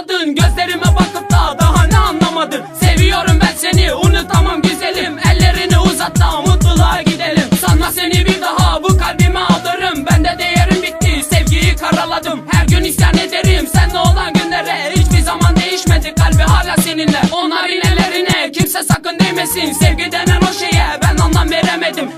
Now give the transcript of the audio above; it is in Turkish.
anlatıp da daha ne anlamadın? Seviyorum ben seni unutamam güzelim. Ellerini uzat da mutluluğa gidelim. Sanma seni bir daha bu kalbime alırım Bende değerim bitti sevgiyi karaladım. Her gün isyan ederim senle olan günlere. Hiçbir zaman değişmedi kalbi hala seninle. Onlar inelerine kimse sakın değmesin. Sevgi denen o şeye ben anlam veremedim.